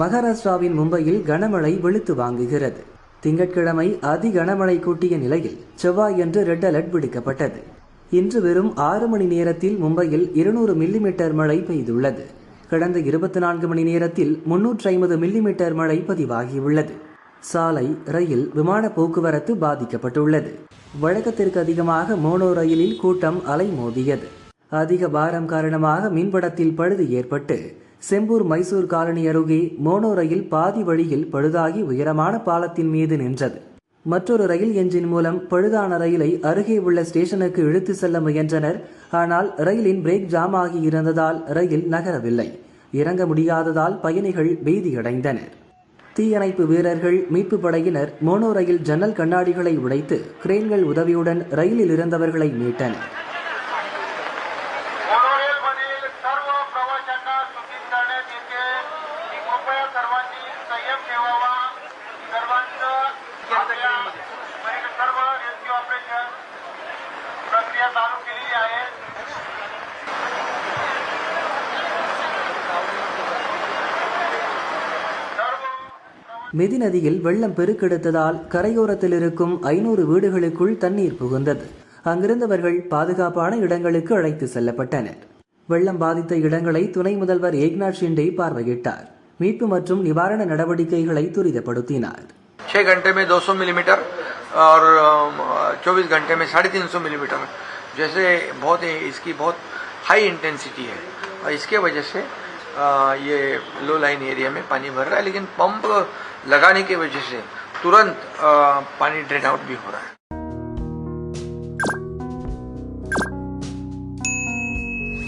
மகாராஷ்டிராவின் மும்பையில் கனமழை வெளுத்து வாங்குகிறது. திங்கட்கிழமை அதி கனமழை கூட்டிய நிலையில் செவ்வாய் என்று ரெட் அலர்ட் விடுக்கப்பட்டது. இன்று வெறும் ஆறு மணி நேரத்தில் மும்பையில் இருநூறு மில்லிமீட்டர் மழை பெய்துள்ளது. கடந்த இருபத்தி நான்கு மணி நேரத்தில் முன்னூற்றி ஐம்பது மில்லிமீட்டர் மழை பதிவாகியுள்ளது. சாலை ரயில் விமான போக்குவரத்து பாதிக்கப்பட்டுள்ளது. வழக்கத்திற்கு அதிகமாக மோனோ ரயிலில் கூட்டம் அலைமோதியது. அதிக பாரம் காரணமாக மின்படத்தில் பழுது ஏற்பட்டு செம்பூர் மைசூர் காலனி அருகே மோனோ ரயில் பாதி வழியில் பழுதாகி உயரமான பாலத்தின் மீது நின்றது. மற்றொரு ரயில் என்ஜின் மூலம் பழுதான ரயிலை அருகே உள்ள ஸ்டேஷனுக்கு இழுத்து செல்ல முயன்றனர். ஆனால் ரயிலின் பிரேக் ஜாம் ஆகி இருந்ததால் ரயில் நகரவில்லை. இறங்க முடியாததால் பயணிகள் பீதியடைந்தனர். தீயணைப்பு வீரர்கள் மீட்பு படையினர் மோனோ ரயில் ஜன்னல் கண்ணாடிகளை உடைத்து கிரேன்கள் உதவியுடன் ரயிலில் இருந்தவர்களை மீட்டனர் मोनोरेलमधील மிதி நதியில் வெள்ளம் பெருக்கெடுத்ததால் கரையோரத்தில் இருக்கும் ஐநூறு வீடுகளுக்குள் தண்ணீர் புகுந்தது அங்கிருந்தவர்கள் பாதுகாப்பான இடங்களுக்கு அழைத்து செல்லப்பட்டனர் வெள்ளம் பாதித்த இடங்களை துணை முதல்வர் ஏக்நாத் ஷிண்டே பார்வையிட்டார் மீட்பு மற்றும் நிவாரண நடவடிக்கைகளை துரிதப்படுத்தினார் छः घंटे में 200 मिलीमीटर और चौबीस घंटे में साढ़े तीन सौ मिलीमीटर जैसे बहुत ही इसकी बहुत हाई इंटेंसिटी है और इसके वजह से अ, ये लो लाइन एरिया में पानी भर रहा है लेकिन पंप लगाने की वजह से तुरंत पानी ड्रेन आउट भी हो रहा है।